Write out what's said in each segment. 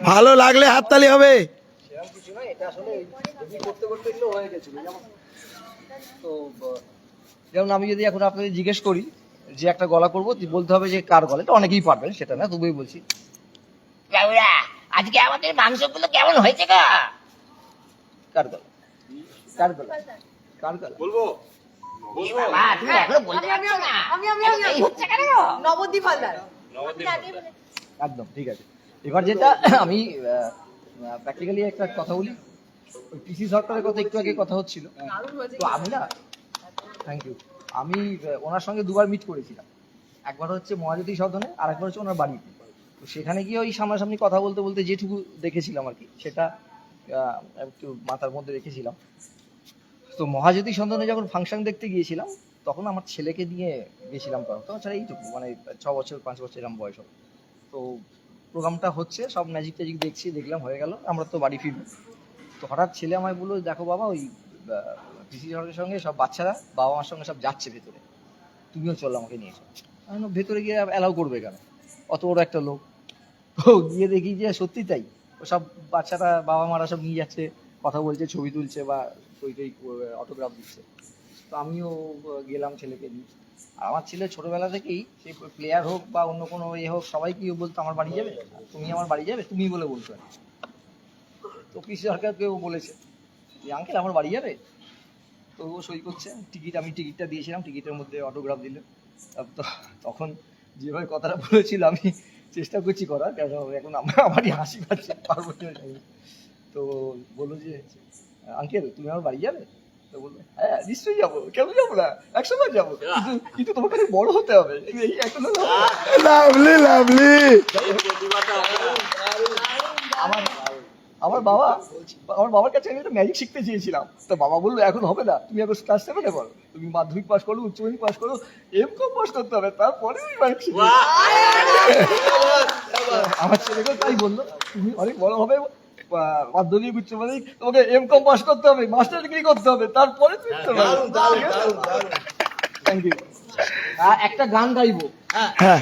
ভালো লাগলে হাততালি হবে। সেরকম কিছু নয় এটা আসলে এমনি করতে করতে এগুলো হয়ে গেছিল যেমন তো যেমন আমি যদি এখন আপনাদের জিজ্ঞেস করি যে একটা গলা করব বলতে হবে যে কার গলা এটা অনেকেই পারবেন সেটা না তবুই বলছি। আজকে আমাদের মাংসগুলো কেমন হয়েছে গা? কার গলা? কার গলা? কার গলা? তুমি হালদার। একদম ঠিক আছে। এবার যেটা আমি প্র্যাকটিক্যালি একটা কথা বলি। পিসি সরকারের কথা একটু আগে কথা হচ্ছিল। তো আমি না থ্যাংক ইউ আমি ওনার সঙ্গে দুবার মিট করেছিলাম। একবার হচ্ছে মহাজ্যোতি সদনে আর একবার হচ্ছে ওনার বাড়িতে। তো সেখানে গিয়ে ওই সামনাসামনি কথা বলতে বলতে যেটুকু দেখেছিলাম আর কি, সেটা একটু মাথার মধ্যে রেখেছিলাম। তো মহাজ্যোতি সদনে যখন ফাংশন দেখতে গিয়েছিলাম, তখন আমার ছেলেকে নিয়ে গেছিলাম তখন তখন ছাড়া এইটুকু মানে ছ বছর, পাঁচ বছর এরকম বয়স হবে। তো প্রোগ্রামটা হচ্ছে, সব ম্যাজিক ট্যাজিক দেখছি, দেখলাম, হয়ে গেল। আমরা তো বাড়ি ফিরবো। তো হঠাৎ ছেলে আমায় বলল, দেখো বাবা, ওই পিসি সরকারের সঙ্গে সব বাচ্চারা বাবা মার সঙ্গে সব যাচ্ছে ভেতরে। তুমিও চলো আমাকে নিয়ে এসো। ভেতরে গিয়ে অ্যালাউ করবে কেন? অত বড় একটা লোক। তো গিয়ে দেখি যে সত্যি তাই। ও সব বাচ্চারা বাবা মারা সব নিয়ে যাচ্ছে, কথা বলছে, ছবি তুলছে বা টই অটোগ্রাফ দিচ্ছে। তো আমিও গেলাম ছেলেকে নিয়ে। আর আমার ছেলে ছোটবেলা থেকেই সে প্লেয়ার হোক বা অন্য কোনো ইয়ে হোক সবাই কি বলতো, আমার বাড়ি যাবে? তুমি আমার বাড়ি যাবে? তুমি বলে বলতো। তো পিসি সরকারকেও বলেছে যে আঙ্কেল আমার বাড়ি যাবে? তো ও সই করছে টিকিট আমি টিকিটটা দিয়েছিলাম টিকিটের মধ্যে অটোগ্রাফ দিল। তখন যেভাবে কথাটা বলেছিল, আমি চেষ্টা করছি করার কারণ এখন আমার, আমারই হাসি পাচ্ছে, পারব। তো বলল যে আঙ্কেল তুমি আমার বাড়ি যাবে? তো হ্যাঁ নিশ্চয়ই যাব। কেন যাব না? একসময় যাব। কিন্তু কিন্তু তোমাকে বড় হতে হবে। এই- এখন লাভলি লাভলি। আমার আমার বাবা আমার বাবার কাছে আমি একটা ম্যাজিক শিখতে চেয়েছিলাম। তো বাবা বলল এখন হবে না। তুমি এখন ক্লাস সেভেনে করো তুমি মাধ্যমিক পাস করো উচ্চ মাধ্যমিক পাস করো এম কম পাস করতে হবে। তারপরে ম্যাজিক শিখবে। আমার ছেলেকে তাই বলল তুমি অনেক বড় হবে। মাধ্যমিক উচ্চ মাধ্যমিক তোমাকে এম কম পাস করতে হবে মাস্টার ডিগ্রি করতে হবে তারপরে তুমি থ্যাংক ইউ একটা গান গাইবো। হ্যাঁ হ্যাঁ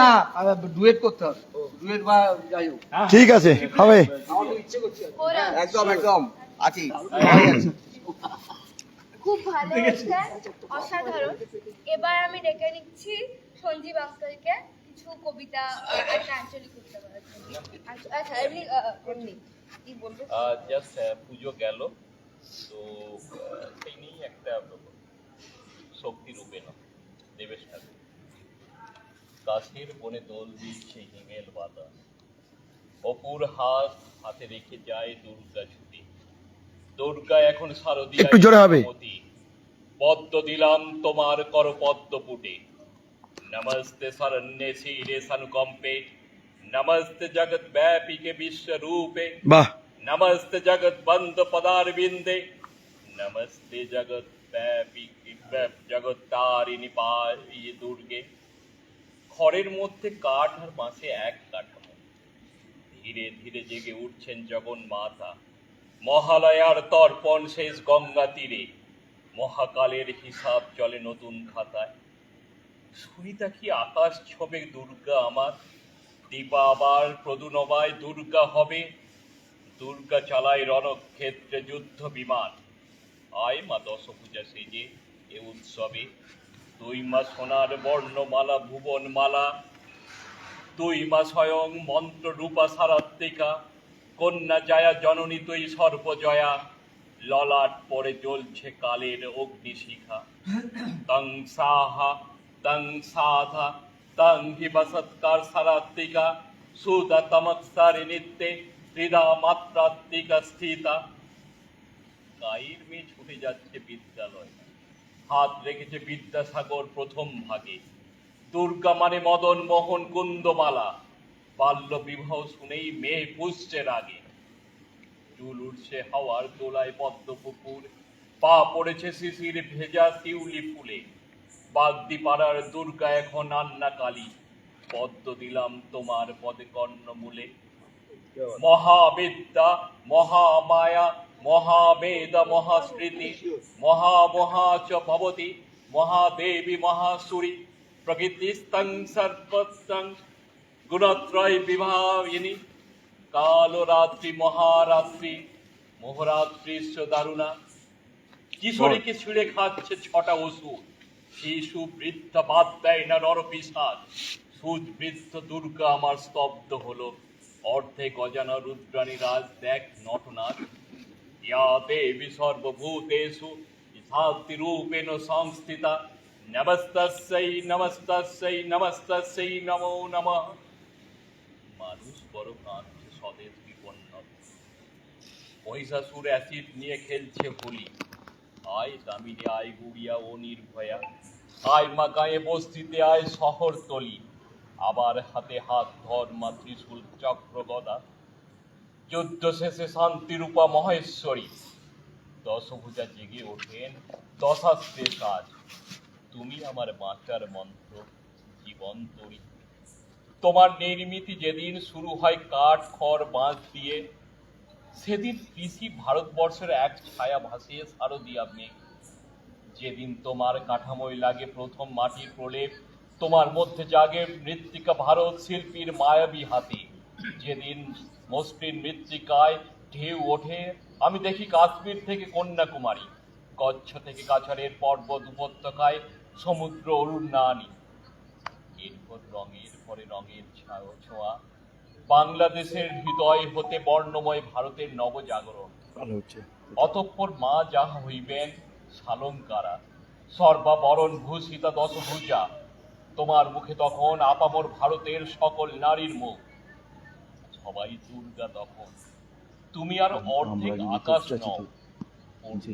না ডুয়েট করতে হবে। ডুয়েট বা যাই হোক। ঠিক আছে হবে। ইচ্ছে করছে। একদম একদম আছি। খুব ভালো অসাধারণ। এবার আমি ডেকে নিচ্ছি সঞ্জীব আঙ্কেলকে কিছু কবিতা একটা আঞ্চলিক বলার আচ্ছা, আচ্ছা এমনি এমনি কি বলব? জাস্ট পুজো গেল তো সেই নিয়েই একটা শক্তি রূপে না দেবেশ ঠাকুর। গাছের বনে দোল দিচ্ছে হিমেল বাতাস। অপুর হাত হাতে রেখে যায় দুর্গা ছুটি। দুর্গা এখন শারদীয় একটু জোরে হবে। পদ্ম দিলাম তোমার কর পদ্ম পুটে। નમસ્તે સરણ્ય શિરે સનુકંપે નમસ્તે જગત વ્યાપી વિશ્વ રૂપે નમસ્તે જગત બંધ પદારવિંદે નમસ્તે જગત ব্যাপী জগৎ তারিণী পাই দুর্গে খড়ের মধ্যে কাঠ আর বাঁশে এক কাঠামো। ধীরে ধীরে জেগে উঠছেন জগন মাতা। মহালয়ার তর্পণ শেষ গঙ্গা তীরে। মহাকালের হিসাব চলে নতুন খাতায়। সুনিতা কি আকাশ ছবে দুর্গা আমার? দীপা আবার প্রদুনবায় দুর্গা হবে। দুর্গা চালায় রণক্ষেত্রে যুদ্ধ বিমান। আয় মা দশ পূজা সেজে এ উৎসবে। তুই মা সোনার বর্ণমালা ভুবন মালা তুই মা স্বয়ং মন্ত্র রূপা সারাত্মিকা কন্যা জয়া জননী তুই সর্বজয়া। ললাট পরে জ্বলছে কালের অগ্নিশিখা। তং সাহা তং সাধা তং হিবা সৎকার সারাত্মিকা সুদা তমৎসারি নিত্যে হৃদা মাত্রাত্মিকা স্থিতা গায়ের মেয়ে ছুটে যাচ্ছে বিদ্যালয়। হাত রেখেছে বিদ্যাসাগর প্রথম ভাগে। দুর্গা মানে মদন মোহন কুন্দমালা। বাল্য বিবাহ শুনেই মেয়ে পুষছে রাগে। চুল উঠছে হাওয়ার দোলায় পদ্ম পুকুর। পা পড়েছে শিশির ভেজা শিউলি ফুলে। বাগদি পাড়ার দুর্গা এখন আন্না কালী পদ্ম দিলাম তোমার পদে কর্ণমূলে। মহাবিদ্যা, মহামায়া, মহাবেদ, মহাস্মৃতি মহামহা চ ভবতি, মহাদেবী, মহাসুরি প্রকৃতিস্তং সর্বস্তং, গুণত্রয় বিভাবিনী কালো রাত্রি মহারাত্রি মোহরাত্রিশ্চ দারুণা। কিশোরীকে ছিঁড়ে খাচ্ছে ছটা ওষুধ শিশু বৃদ্ধ বাদ দেয় না নর পিসাজ সুদ বৃদ্ধ দুর্গা আমার স্তব্ধ হলো। অর্ধেক অজানা রুদ্রাণী রাজ দেখ নটনাথ ইয়া দেবী সর্বভূতেষু ইথাত্তি রূপেণ সংস্থিতা। নমস্তস্যৈ নমস্তস্যৈ নমস্তস্যৈ নমো নমঃ। মানুষ বড় কাঁদছে স্বদেশ বিপন্ন। মহিষাসুর অ্যাসিড নিয়ে খেলছে হোলি। আয় দামিনী, আয় গুড়িয়া ও নির্ভয়া। আয় মা গায়ে বস্তিতে, আয় শহর তলি। আবার হাতে হাত ধর মা ত্রিশূল চক্র গদা যুদ্ধ শেষে শান্তিরূপা মহেশ্বরী। দশভুজা জেগে ওঠেন দশাস্ত্রে কাজ। তুমি আমার বাঁচার মন্ত্র, জীবন তরি। তোমার নির্মিতি যেদিন শুরু হয়, কাঠ, খড়, বাঁশ দিয়ে সেদিন কৃষি ভারতবর্ষের এক ছায়া ভাসিয়ে শারদীয়া মেঘ যেদিন তোমার কাঠামোয় লাগে প্রথম মাটির প্রলেপ, তোমার মধ্যে জাগে মৃত্তিকা ভারত শিল্পীর মায়াবী হাতে। যেদিন মসৃণ মৃত্তিকায় ঢেউ ওঠে, আমি দেখি কাশ্মীর থেকে কন্যাকুমারী। কচ্ছ থেকে কাছাড়ের পর্বত উপত্যকায় সমুদ্র অরুণ না আনি এরপর রঙের পরে রঙের ছায়া ছোঁয়া বাংলাদেশের হৃদয় হতে বর্ণময় ভারতের নবজাগরণ। অতঃপর মা যাহা হইবেন সালঙ্কারা সর্বাবরণ ভূষিতা দশভুজা তোমার মুখে তখন আপামর ভারতের সকল নারীর মুখ। সবাই দুর্গা তখন। তুমি আর অর্ধেক আকাশ নও। যে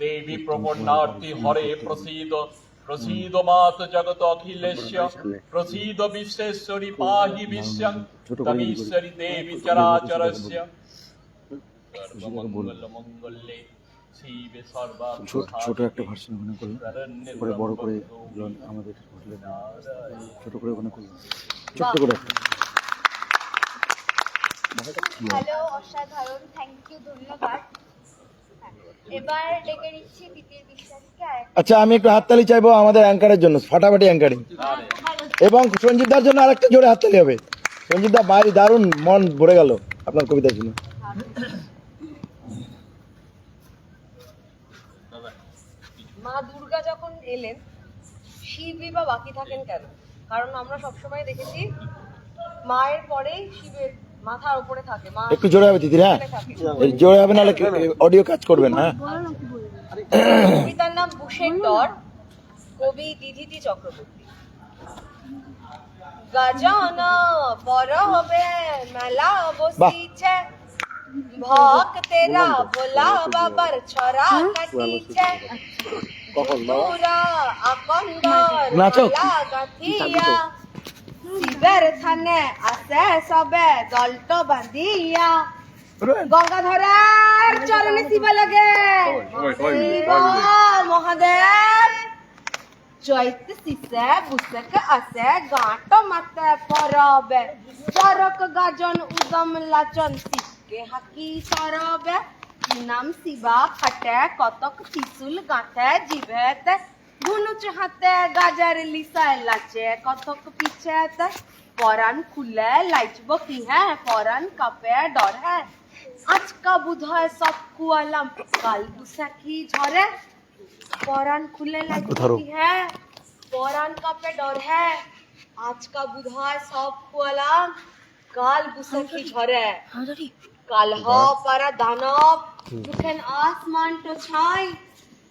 দেবী প্রপন্নার্থী হরে প্রসীদ। প্রসীদ মাত জগত অখিলেশ্য প্রসীদ বিশ্বেশ্বরী পাহি বিশ্বং তমীশ্বরী দেবী চরাচরস্য। মঙ্গলে ছোট ছোট একটা ভার্সন ওখানে করলাম। পরে বড় করে আমাদের হোটেলে ছোট করে ওখানে করলাম। ছোট্ট করে একটা। হ্যালো অসাধারণ। থ্যাংক ইউ ধন্যবাদ। এবার ডেকে নিচ্ছি তিতির বিশ্বাসকে আচ্ছা আমি একটু হাততালি চাইব আমাদের অ্যাঙ্কারের জন্য ফাটাফাটি অ্যাঙ্কারিং। এবং সঞ্জিতদার জন্য আরেকটা জোরে হাততালি হবে। সঞ্জিতদা ভাই দারুণ মন ভরে গেল আপনার কবিতা শুনে মা দুর্গা যখন এলেন শিবই বা বাকি থাকেন কেন? কারণ আমরা সবসময় দেখেছি মায়ের পরেই শিবের মাথার উপরে থাকে মা। একটু জোরে হবে দিদির হ্যাঁ? জোরে হবে নাহলে অডিও কাজ করবেন হ্যাঁ? কবিতার নাম বুশের দর কবি দিধিতি চক্রবর্তী। গাজানা বড় হবে মেলা বসিছে। ভক্তেরা ভোলা বাবার ছড়া কাটিছে। পুরা আকন্দ নাচো। গাথিয়া। শিবের থানে আছে সবে দলটো বাঁধিয়া গঙ্গাধরের চরণে শিব লাগে শিব মহাদেব চৈত শিশে বুসক আসে গাঁট মাতে পরবে চরক গাজন উদম লাচন শিবকে হাকি সরবে নাম শিবা খাটে কতক ত্রিশুল গাঁথে জিভেতে ধনুচ হাতে গাজার লিসায় লাচে কতক পিছে পরাণ খুলে লাইচব কি হ্যাঁ পরাণ কাপে ডর হ্যাঁ আজকা বুধ হয় সব কুয়ালাম কাল বুসাখি ঝরে? পরাণ খুলে লাইচব কি হ্যাঁ পরাণ কাপে ডর হ্যাঁ আজকা বুধ হয় সব কুয়ালাম কাল বুসাখি ঝরে? কাল হ পারা দানব যখন আসমান তো ছাই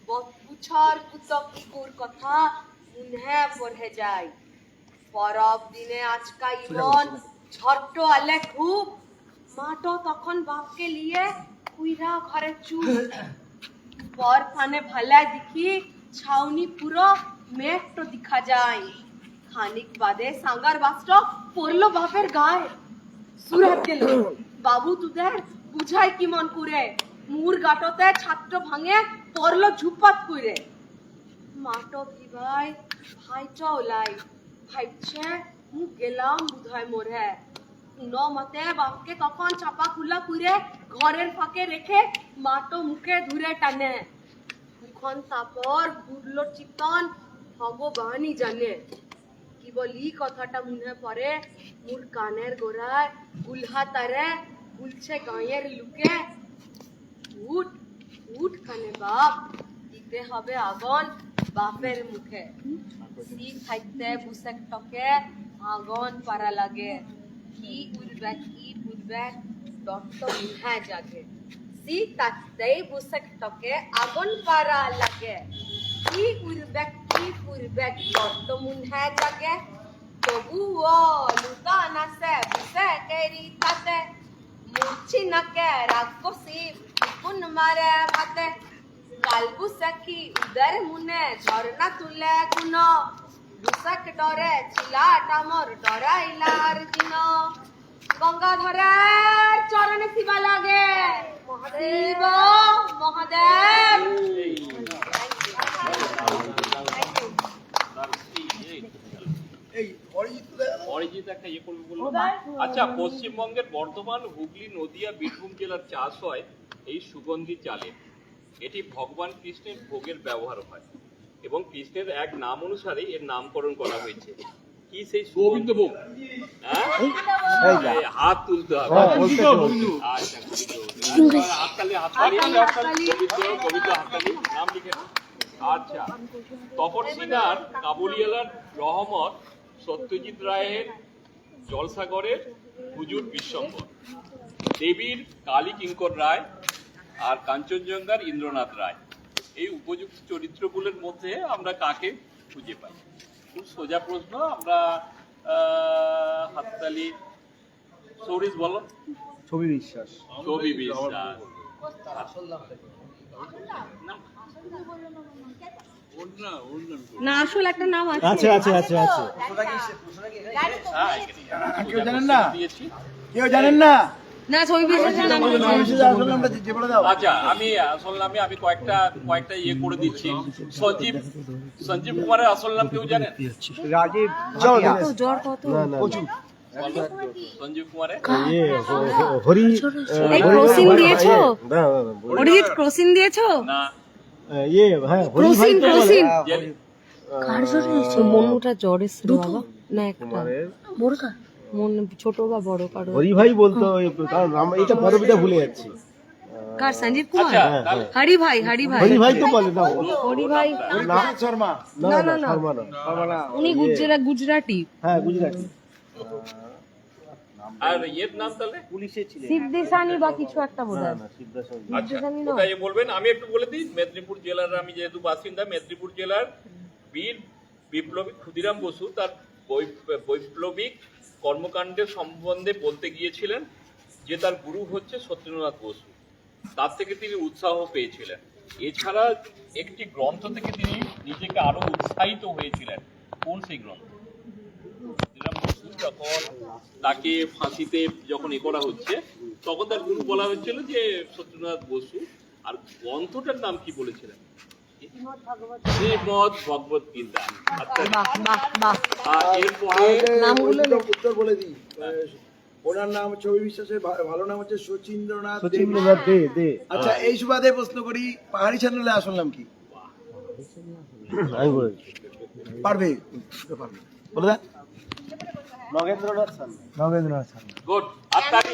বত কুতক কুকুর কথা মুনহে পড়ে যায় পরব দিনে আজকা ইমন ঝট্ট আলে খুব। মাটো তখন বাপকে লিয়ে কুইরা ঘরে চুপ। পর ফানে ভালা দেখি ছাউনি পুরো মেঘটো দেখা যায়। খানিক বাদে সাঙ্গার বাস্ট পড়ল বাপের গায়ে। সুরাত গেল বাবু তুদের বুঝাই কি মন করে? মুর গাটতে ছাত্র ভাঙে পড়ল ঝুপাত কইরে। মাটো ভিবাই ভাইটা ওলাই ভাইছে মু গেলাম বুধায় মোরে। ন মতে বাপকে তখন চাপা খুলা কুইরে ঘরের ফাঁকে রেখে মাটো মুখে ধুরে টানে। এখন তারপর ঘুরলো চিতন ভগবানই জানে। কি বলি কথাটা মনে পড়ে? মোর কানের গোড়ায় গুলহা তারে গুলছে গাঁয়ের লুকে। উঠ উঠ কানে বাপ, দিতে হবে আগুন বাপের মুখে। শীত থাকতে বুসেক টকে, আগুন পারা লাগে। কি উড়বে কি উড়বে দত্ত মুহে জাগে। শীত থাকতেই বুসেক টকে, আগুন পারা লাগে। কি উড়বে কি উড়বে দত্ত মুহে জাগে। তবুও লুকানা সে বুসে কেরি তাতে। মুছি নাকে রাক্ষসী কোন মারে ভাতে কালবু সখী উদর মুনে ঝরনা তুলে গুণ বুসক ডরে চিলাটা মোর ডরাইলার দিন গঙ্গাধরের চরণে শিবা লাগে শিব মহাদেব ইয়ে করবে আচ্ছা পশ্চিমবঙ্গের বর্ধমান হুগলি নদিয়া বীরভূম জেলার চাষ হয়। এই সুগন্ধি চালে এটি ভগবান কৃষ্ণের ভোগের ব্যবহার হয় এবং কৃষ্ণের এক নাম অনুসারে এর নামকরণ করা হয়েছে। কি সেই গোবিন্দ ভোগ। হ্যাঁ? হাত তুলতে হবে। আচ্ছা হাততালি হাততালি হাততালি গোবিন্দ গোবিন্দ হাততালি। নাম লিখে আচ্ছা তপন সিনহার কাবুলিওয়ালার রহমত সত্যজিৎ রায়ের জলসাগরের হুজুর বিশ্বম্বর। দেবীর কালী কিঙ্কর রায় আর কাঞ্চনজঙ্ঘার ইন্দ্রনাথ রায়। এই উপযুক্ত চরিত্রগুলোর মধ্যে আমরা কাকে খুঁজে পাই? খুব সোজা প্রশ্ন আমরা হাততালি সৌরিশ বলো। ছবি বিশ্বাস। ছবি বিশ্বাস। না, ওর না, ওর নাম কি? না আসল একটা নাম আছে। আছে আছে আছে আছে হ্যাঁ, কেউ জানেন না? কেউ জানেন না? না ছবি দাও আচ্ছা আমি আসল নামে আমি কয়েকটা কয়েকটা ইয়ে করে দিচ্ছি। সঞ্জীব সঞ্জীব কুমারের আসল নাম কেউ জানেন? রাজীব চল জ্বর কত? প্রচুর। বলো সঞ্জীব কুমারের হরি ক্রসিং দিয়েছ? অরিজিৎ ক্রসিং দিয়েছ? না। ইয়ে হ্যাঁ ক্রসিং ক্রসিং জেলে মনুটা জ্বর বাবা। না একটা। মন ছোট বা বড় কারও হরি ভাই বলতো কারণ এটা পদবিটা ভুলে যাচ্ছি। কার সঞ্জীব কুমার? আচ্ছা হরি ভাই হরি ভাই। হরি ভাই তো বলে না হরি ভাই না শর্মা। না না না শর্মা না। উনি গুজরাট গুজরাটি। হ্যাঁ গুজরাটি। আর ইয়ের নাম তাহলে? শিবদেশানি বা কিছু একটা হয় আচ্ছা ইয়ে বলবেন? আমি একটু বলে দিই মেদিনীপুর জেলার আমি যেহেতু বাসিন্দা মেদিনীপুর জেলার বীর বিপ্লবী ক্ষুদিরাম বসু তার বৈপ্লবিক কর্মকাণ্ডের সম্বন্ধে বলতে গিয়েছিলেন যে তার গুরু হচ্ছে সত্যেন্দ্রনাথ বসু। তার থেকে তিনি উৎসাহ পেয়েছিলেন। এছাড়া একটি গ্রন্থ থেকে তিনি নিজেকে আরও উৎসাহিত হয়েছিলেন। কোন সেই গ্রন্থ? যখন তাকে ফাঁসিতে যখন এ করা হচ্ছে, তখন তার গুরু বলা হচ্ছিল যে সত্যেন্দ্রনাথ বসু। আর গ্রন্থটার নাম কি বলেছিলেন? শ্রীমদ ভগবত গীতা। আচ্ছা। উত্তর বলে দিই। ওনার নাম ছবি বিশ্বাসের ভালো নাম হচ্ছে সচিন্দ্রনাথ সচিন্দ্রনাথ দে দে। আচ্ছা এই সুবাদে প্রশ্ন করি পাহাড়ি চ্যানেলে আসল নাম কি? আমি পারবে পারবে? বলে দেন নগেন্দ্রনাথ নগেন্দ্রনাথ গুড আত্মারি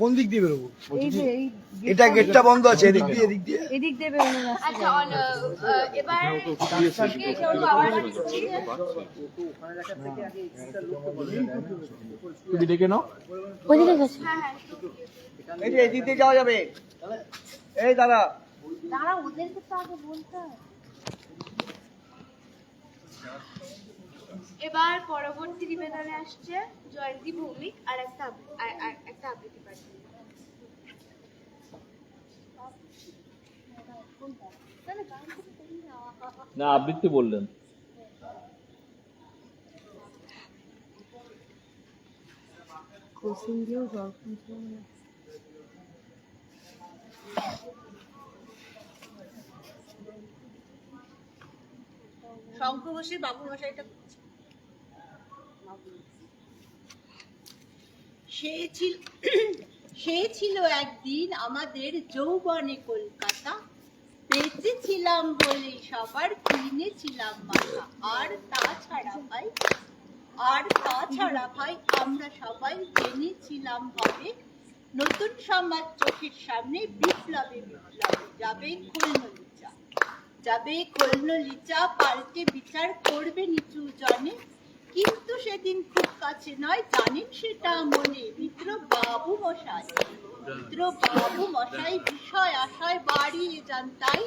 কোন দিক দিয়ে বেরোবো? এই এটা গেটটা বন্ধ আছে এদিক দিয়ে এদিক দিয়ে। এদিক দিয়ে আচ্ছা তুমি ডেকে নাও। হ্যাঁ হ্যাঁ। এই যে এদিক দিয়ে যাওয়া যাবে। এই দাদা দাঁড়া ওদেরকে তো আগে বলতে। এবার পরবর্তী নিবেদনে আসছে জয়ন্তী ভৌমিক আর একটা আর- একটা আবৃত্তি পাঠ না আবৃত্তি বললেন। কোচিং দিয়েও জল কমছে না। শঙ্খ বসে মশাইটা সে ছিল একদিন আমাদের যৌবনে কলকাতা। বেঁচে ছিলাম বলে সবার কিনেছিলাম মাথা। আর তাছাড়া ভাই আর তাছাড়া ভাই, আমরা সবাই জেনেছিলাম হবে। নতুন সমাজ চোখের সামনে বিপ্লবে বিপ্লবে যাবে খুলনলিচা যাবে খুলনলিচা পাল্টে বিচার করবে নিচু জনে। কিন্তু সেদিন খুব কাছে নয়, জানেন সেটা মনে। মিত্র বাবু মশাই মিত্র বাবু মশাই, বিষয় আশায় বাড়িয়ে যান তাই।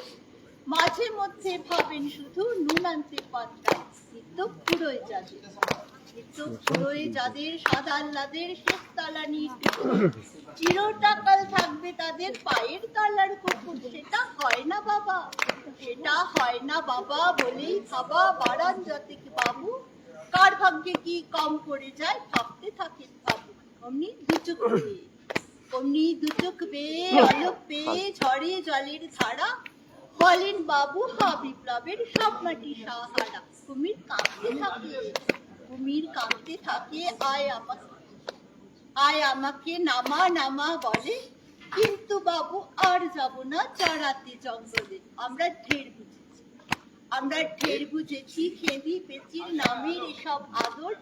মাঝে মধ্যে ভাবেন শুধু নুন আনতে পাত্রায় নিত্য পুরোয় যাবে। চিরটাকাল থাকবে তাদের পায়ের তলার কুকুর। সেটা হয় না বাবা, সেটা হয় না বাবা বলেই ভাবা বাড়ান যতে বাবু। কার ভাগ্যে কি কম পড়ে যায় ভাবতে থাকেন বাবু। অমনি বেয়ে, অমনি দুচোখ বেয়ে, আলোক পেয়ে ঝড়ে জলের ধারা। বলেন বাবু হা বিপ্লবের সব মাটি সাহারা। কুমির কাঁপতে থাকে। কুমির কাঁপতে থাকে, আয় আমাকে আয় আমাকে, নামা নামা বলে। কিন্তু বাবু, আর যাব না চড়াতে জঙ্গলে। আমরা ঢের বুঝেছি। আমরা ঢের বুঝেছি খেদি পেচির নামের এসব আদর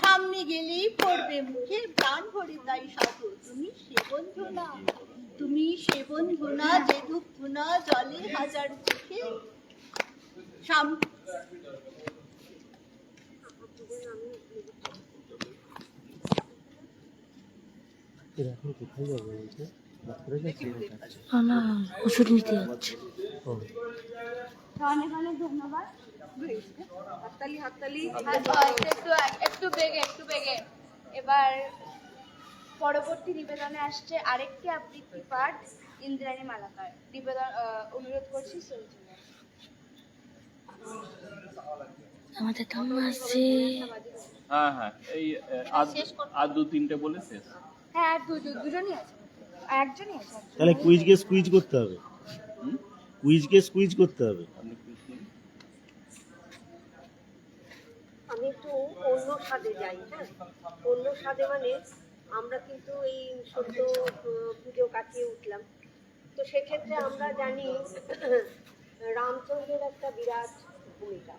সামনে গেলেই পড়বে মুখে প্রাণ ভরে তাই সাদর তুমি সে বন্ধু না। তুমি সে বন্ধু না যে দুঃখ না জলে হাজার চোখে। না ওষুধ নিতে যাচ্ছে। অনেক অনেক ধন্যবাদ হাততালি হাততালি। একটু একটু বেগে একটু বেগে। এবার পরবর্তী নিবেদনে আসছে আরেকটি আবৃত্তি পাঠ ইন্দ্রাণী মালাকার। নিবেদন আহ, অনুরোধ করছি সঞ্জু আমাদের কেমন আছে। হ্যাঁ হ্যাঁ এই আর আর দু তিনটে বলে শেষ। হ্যাঁ আর দুজন দুজনই আছে। একজনই আছে। তাহলে কুইজকে স্কুইজ করতে হবে। হুম? কুইজকে স্কুইজ করতে হবে? আমি একটু অন্য স্বাদে যাই হ্যাঁ? অন্য স্বাদে মানে আমরা কিন্তু এই সদ্য পুজো কাটিয়ে উঠলাম। তো সেক্ষেত্রে আমরা জানি রামচন্দ্রের একটা বিরাট ভূমিকা।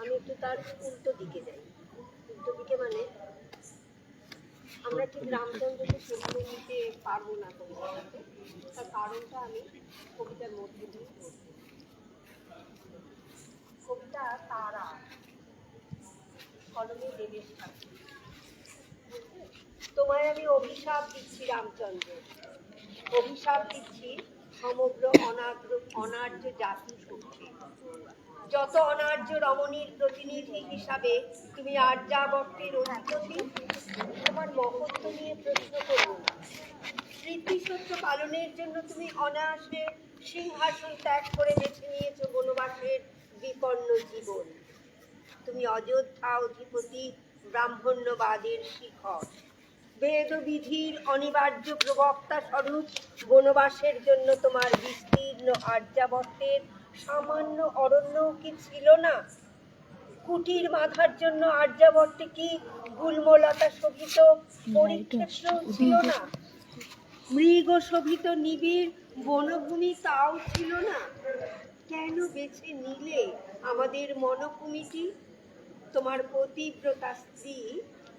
আমি একটু তার উল্টো দিকে যাই। উল্টো দিকে মানে আমরা ঠিক রামচন্দ্রকে নিতে পারব না তার কারণটা আমি কবিতার মধ্যে দিয়ে। কবিতা তারা। কলমে দেবেশ তোমায় আমি অভিশাপ দিচ্ছি রামচন্দ্র। অভিশাপ দিচ্ছি সমগ্র অনার্য অনার্য জাতি পক্ষে যত অনার্য রমণীর প্রতিনিধি হিসাবে তুমি আর্যাবর্তের অধিপতি তোমার মহত্ব নিয়ে প্রশ্ন করব না স্মৃতিসত্য পালনের জন্য তুমি অনায়াসে সিংহাসন ত্যাগ করে বেছে নিয়েছো বনবাসের বিপন্ন জীবন। তুমি অযোধ্যা অধিপতি ব্রাহ্মণ্যবাদের শিখর। বেদবিধির অনিবার্য প্রবক্তা স্বরূপ বনবাসের জন্য তোমার বিস্তীর্ণ আর্যাবর্তের সামান্য অরণ্য কি ছিল না? কুটির বাঁধার জন্য আর্যাবর্তে কি গুল্মলতা শোভিত পরিক্ষেত্র ছিল না? মৃগ শোভিত নিবিড় বনভূমি তাও ছিল না? কেন বেছে নিলে আমাদের মনভূমিটি তোমার পতিব্রতা স্ত্রী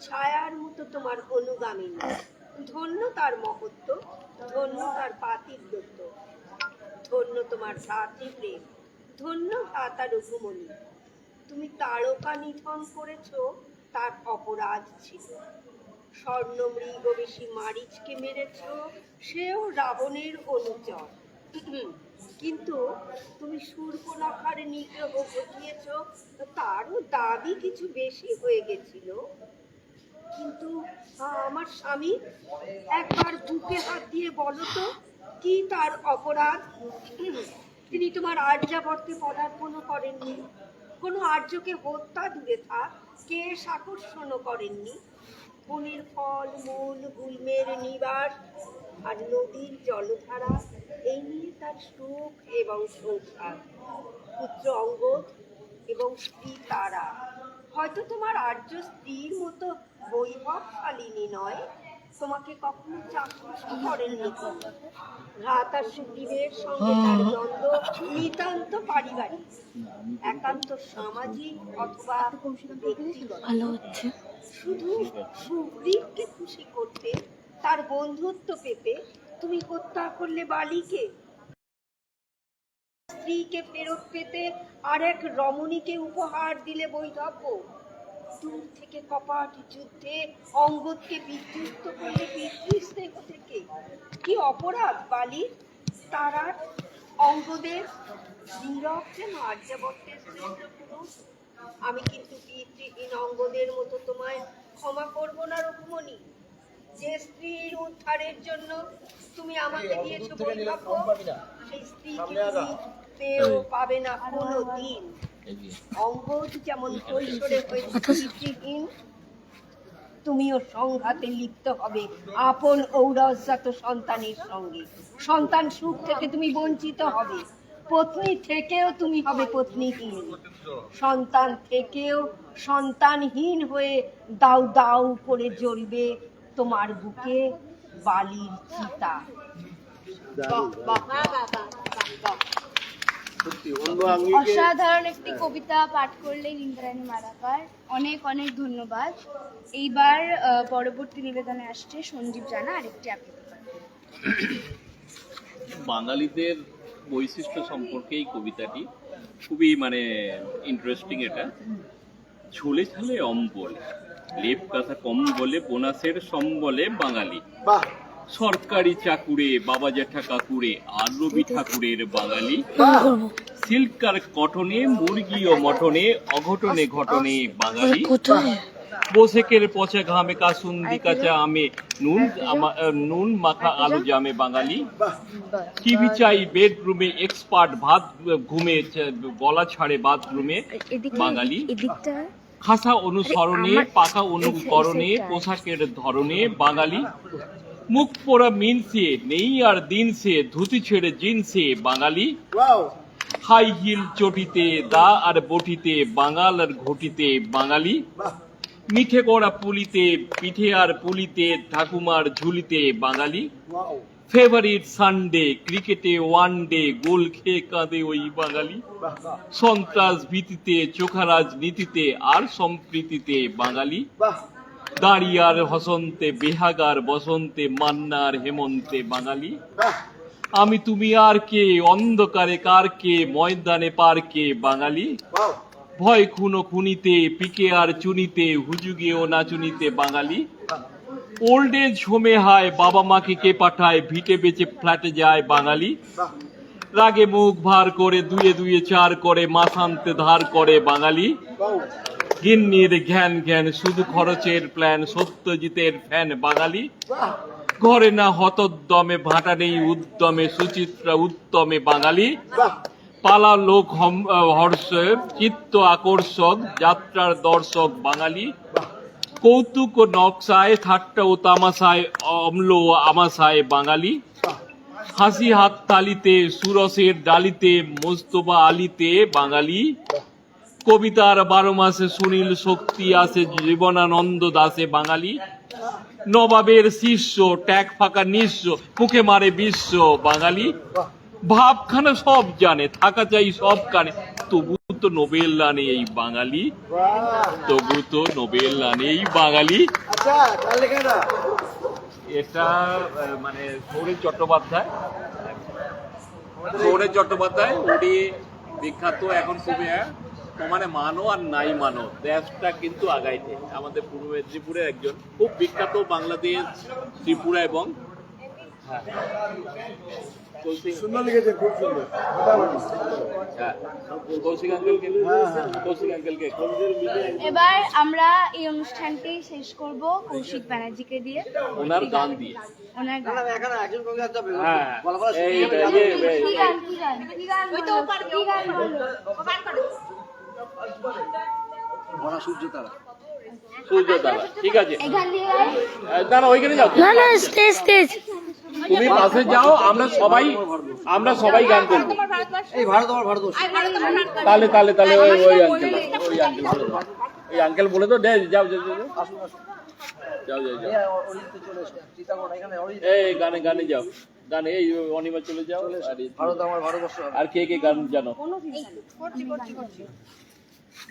ছায়ার মতো তোমার অনুগামিনী। ধন্য তার মহত্ব, ধন্য তার পাতিব্রত ধন্য তোমার ভ্রাতৃপ্রেম ধন্য ভ্রাতা রঘুমণি তুমি তারকা নিধন করেছ, তার অপরাধ ছিল। স্বর্ণ মৃগ বেশি মারিচকে মেরেছ, সেও রাবণের অনুচর। কিন্তু তুমি সূর্পনখার নিগ্রহ ঘটিয়েছ, তারও দাবি কিছু বেশি হয়ে গেছিল। কিন্তু আমার স্বামী, একবার বুকে হাত দিয়ে বলো তো কি তার অপরাধ? তিনি তোমার আর্যাবর্তে পদার্পণও করেননি। কোনো আর্যকে হত্যা দূরে থাক। কেস আকর্ষণও করেননি? বনের ফল মূল গুল্মের নিবাস আর নদীর জলধারা, এই নিয়ে তার সুখ এবং সংসার পুত্র অঙ্গদ এবং স্ত্রী তারা। হয়তো তোমার আর্য স্ত্রীর মতো বৈভবশালিনী নয়। তোমাকে কখনো করেননি আর সুগ্রীবের সঙ্গে তার দ্বন্দ্ব নিতান্ত পারিবারিক একান্ত সামাজিক অথবা ব্যক্তিগত। ভালো হচ্ছে। শুধু সুগ্রীবকে খুশি করতে তার বন্ধুত্ব পেতে তুমি হত্যা করলে বালিকে? স্ত্রীকে ফেরত পেতে আর এক রমণীকে উপহার দিলে বৈধব্য? দূর থেকে কপাট যুদ্ধে অঙ্গদকে বিদ্যুৎ করলে পিতৃস্নেহ থেকে। কি অপরাধ বালির তারার অঙ্গদের নীরব যেন আর্যাবর্তের শ্রেষ্ঠ পুরুষ। আমি কিন্তু পিতৃহীন অঙ্গদের মতো তোমায় ক্ষমা করব না রঘুমণি? যে স্ত্রীর উদ্ধারের জন্য তুমি আমাকে দিয়েছ বৈধব্য সেই স্ত্রীকে তুমি পেয়েও পাবে না কোনো দিন অঙ্গদ যেমন কৈশোরে হয়েছে তুমিও সংঘাতে লিপ্ত হবে আপন ঔরজাত সন্তানের সঙ্গে। সন্তান সুখ থেকে তুমি বঞ্চিত হবে। পত্নী থেকেও তুমি হবে পত্নীহীন। সন্তান থেকেও সন্তানহীন হয়ে দাউ দাউ করে জ্বলবে তোমার বুকে বালির চিতা। বাহ বাহ বাহ বাহ বাহ। অসাধারণ একটি কবিতা পাঠ করলেন ইন্দ্রাণী মারাকার। অনেক অনেক ধন্যবাদ। এইবার আহ, পরবর্তী নিবেদনে আসছে সঞ্জীব জানা আরেকটি আবৃত্তি। বাঙালিদের বৈশিষ্ট্য সম্পর্কে এই কবিতাটি খুবই মানে ইন্টারেস্টিং এটা। ঝোলে ঝালে অম্বল লেপ কাঁথা কম বলে বোনাসের সম্বলে বাঙালি। বাহ! সরকারি চাকুরে বাবা জ্যাঠা কাকুরে আর রবি ঠাকুরের বাঙালি। সিল্ক আর কটনে মুরগি ও মটনে অঘটনে ঘটনে বাঙালি। বোসেকের পচা ঘামে কাসুন্দি কাঁচা আমে নুন নুন মাখা আলু জামে বাঙালি। টিভি চাই বেডরুমে এক্সপার্ট ভাত ঘুমে গলা ছাড়ে বাথরুমে বাঙালি। খাসা অনুসরণে পাকা অনুকরণে পোশাকের ধরনে বাঙালি। মুখ পোড়া মিনসে নেই আর দিন সে ধুতি ছেড়ে জিনসে বাঙালি। হাই হিল চটিতে দা আর বটিতে বাঙাল আর ঘটিতে বাঙালি। মিঠে করা পুলিতে পিঠে আর পুলিতে ঠাকুমার ঝুলিতে বাঙালি। ফেভারিট সানডে ক্রিকেটে ওয়ান ডে গোল খেয়ে কাঁদে ওই বাঙালি। সন্ত্রাস ভীতিতে চোখারাজ নীতিতে আর সম্প্রীতিতে বাঙালি। দাঁড়িয়ার হসন্তে, বেহাগার বসন্তে, মান্নার হেমন্তে বাঙালি। আমি তুমি আর কে, অন্ধকারে কার কে, ময়দানে পার কে বাঙালি। ভয় খুনো খুনিতে, পিকে আর চুনিতে হুজুগে ও নাচুনিতে বাঙালি। ওল্ড এজ হোমে হায়, বাবা মাকে কে পাঠায়, ভিটে বেচে ফ্ল্যাটে যায় বাঙালি। রাগে মুখ ভার করে, দুয়ে দুয়ে চার করে, মাথান্তে ধার করে বাঙালি। গিন্নির জ্ঞান জ্ঞান শুধু খরচের প্ল্যান সত্যজিতের ফ্যান বাঙালি। ঘরে না হতদ্দমে, ভাটা নেই উদ্যমে, সুচিত্রা উত্তমে বাঙালি। পালা লোক হর্ষ, চিত্ত আকর্ষক, যাত্রার দর্শক বাঙালি। কৌতুক ও নকশায়, ঠাট্টা ও তামাশায়, অম্ল ও আমাশায় বাঙালি। হাসি হাত তালিতে, সুরসের ডালিতে, মোস্তফা আলিতে বাঙালি। কবিতার বারো মাসে সুনীল শক্তি আসে জীবনানন্দ দাসে বাঙালি। নবাবের শিষ্য, ট্যাগ ফাঁকা নিঃস্ব, মুখে মারে বিশ্ব বাঙালি। ভাবখানা সব জানে, থাকা চাই সব কানে। তবু তো নোবেল লানে এই বাঙালি। তবু তো নোবেল লানে এই বাঙালি। আচ্ছা এটা মানে সৌরেন চট্টোপাধ্যায়। সৌরেন চট্টোপাধ্যায়, উনি বিখ্যাত এখন খুবই মানে মানো আর নাই মানো, দেশটা কিন্তু আগাইছে। আমাদের পূর্ব মেদিনীপুরের একজন, খুব বিখ্যাত বাংলাদেশ, ত্রিপুরা এবং সুন্দর লিখেছে খুব সুন্দর মোটামুটি হ্যাঁ কৌশিক আঙ্কেলকে এবার আমরা এই অনুষ্ঠানটি শেষ করব কৌশিক ব্যানার্জিকে দিয়ে। ওনার গান দিয়ে। ওনার গান। হ্যাঁ কি গান কি গান? কি গান কি গান? সূর্য তারা সূর্য ঠিক আছে। ওইখানে যাও। না না স্টেজ স্টেজ তুমি পাশে যাও আমরা সবাই আমরা সবাই গান করব। এই ভারত আমার ভারতবর্ষ। তাহলে তাহলে তাহলে ওই ওই আঙ্কেল ওই আঙ্কেল বলে দাও এই আঙ্কেল বলে তো দে যাও যাও যাও, যাও যাও যাও যাও। এই গানে গানে যাও। গানে এই অনিমা চলে যাও। আর ভারত আমার ভারতবর্ষ। আর কে কে গান জানো?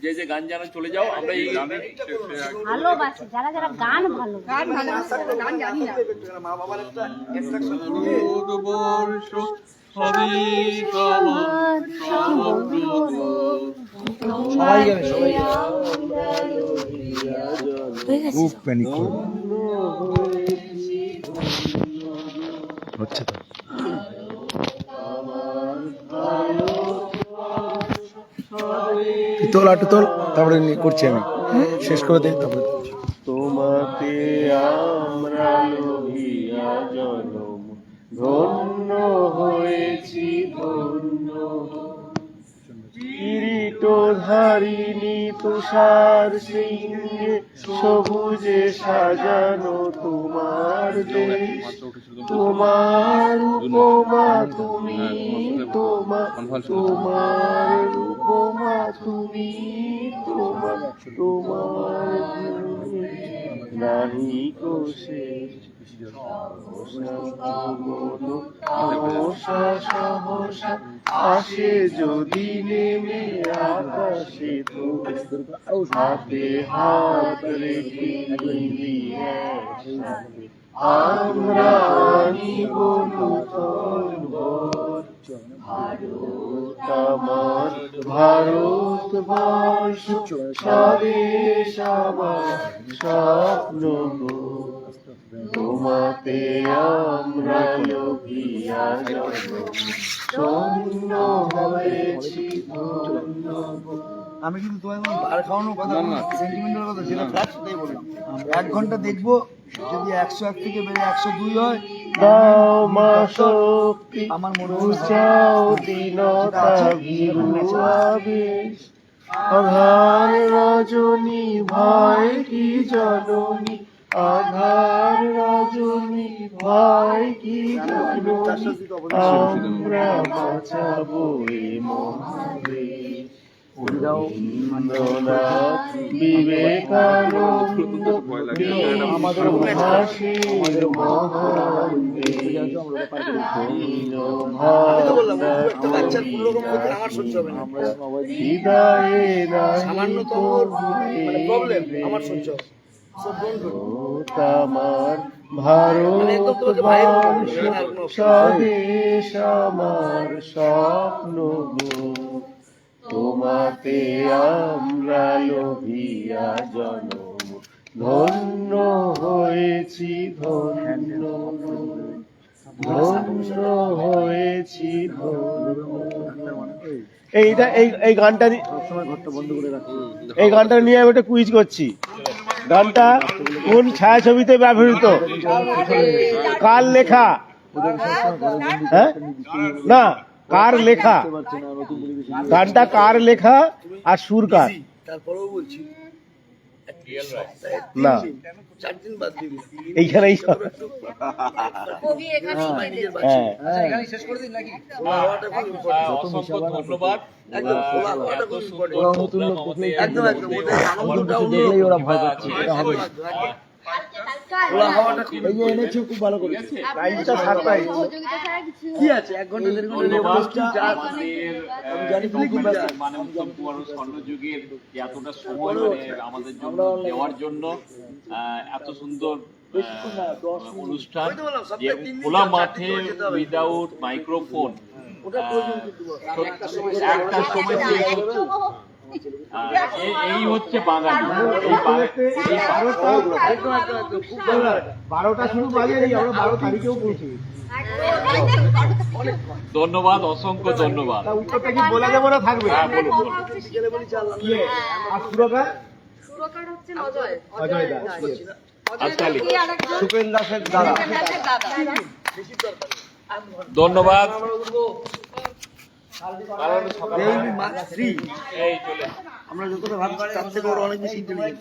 যে যে গান জানো চলে যাও আমরা এই গানে ভালোবাসে যারা যারা গান ভালো। গান ভালো গান জানি না। মা বাবার একটা সবাই যাবে সবাই খুব প্যানিক হচ্ছে তো। তোল, আটু তোল, তারপরে করছি আমি। শেষ করে দিই, তারপরে তোমাতে আমরা লোভিয়া জনম, ধন্য হয়েছি ধারিণী তুষার সিংহে সবুজে সাজানো তোমার দেশ। তোমার উপমা তুমি তোমার তোমার উপমা তুমি তোমার তোমার নাহি কোষে সহসা আসে যদি নেমে আকাশে তো হাতে হাত রেখে নিবি আমরা আনিব নূতন। ভারত আমার ভারত বর্ষ স্বদেশ আমার স্বপ্ন। তোমাতে আমরা লোভিয়া হয়েছি আমি কিন্তু কোনো বার খাওয়ানোর কথা সেন্টিমেন্টাল কথা সেটা ফ্ল্যাট সেটাই বললাম। এক ঘণ্টা দেখব যদি একশো এক থেকে বেড়ে একশো দুই হয় দাও মা শক্তি আমার মনে দীনতা আবেশ আধার রজনী ভয় কি জননী? আধার রজনী ভাই কি আমরা বাঁচাবো বিবেকানন্দ আমাদের সামান্যতম মানে প্রবলেম আমার সহ্য। আমার ভারত বর্ষ স্বদেশ আমার স্বপ্ন গো। তোমাতে আমরা লোভিয়া জনম। ধন্য হয়েছি ধন্য ধন্য হয়েছি এইটা এই এই গানটা এই গানটা নিয়ে আমি একটা কুইজ করছি। গানটা কোন ছায়াছবিতে ব্যবহৃত? কার লেখা? হ্যাঁ? না, কার লেখা? গানটা কার লেখা আর সুর কার? তারপরেও বলছি না এইখানেই সব কবি এখানে হ্যাঁ আচ্ছা এখানে শেষ করে দিন নাকি আহ, অসংখ্য ধন্যবাদ একদম, একদম একদম ওদের আনন্দটা অন্য দেখলেই ওরা ভয় পাচ্ছে। খোলা হওয়াটা খুব এই যে এনেছো খুব ভালো করেছে? সারপ্রাইজ কি আছে? এক ঘণ্টা দেড় ঘণ্টা রেভেলেশন জানি তুমি খুব ব্যস্ত। মানে উত্তম কুমার স্বর্ণযুগের এতটা সময় মানে আমাদের জন্য দেওয়ার জন্য আহ, এত সুন্দর অনুষ্ঠান খোলা মাঠে। উইদাউট মাইক্রোফোন ওটা প্রয়োজন কিন্তু। একটা সময় এই- এই হচ্ছে বাঙালি এই বারোটা শুরু আমরা বারো তারিখেও পৌঁছে ধন্যবাদ অসংখ্য ধন্যবাদ। উত্তরটা কি বলে দেবো না থাকবে? হ্যাঁ আর সুরকার? সুরকার হচ্ছে অজয়। অজয় দাস সুপেন দাসের দাদা। ধন্যবাদ। আমরা যতটা ভাবছি তার থেকে ওরা অনেক বেশি ইন্টেলিজেন্ট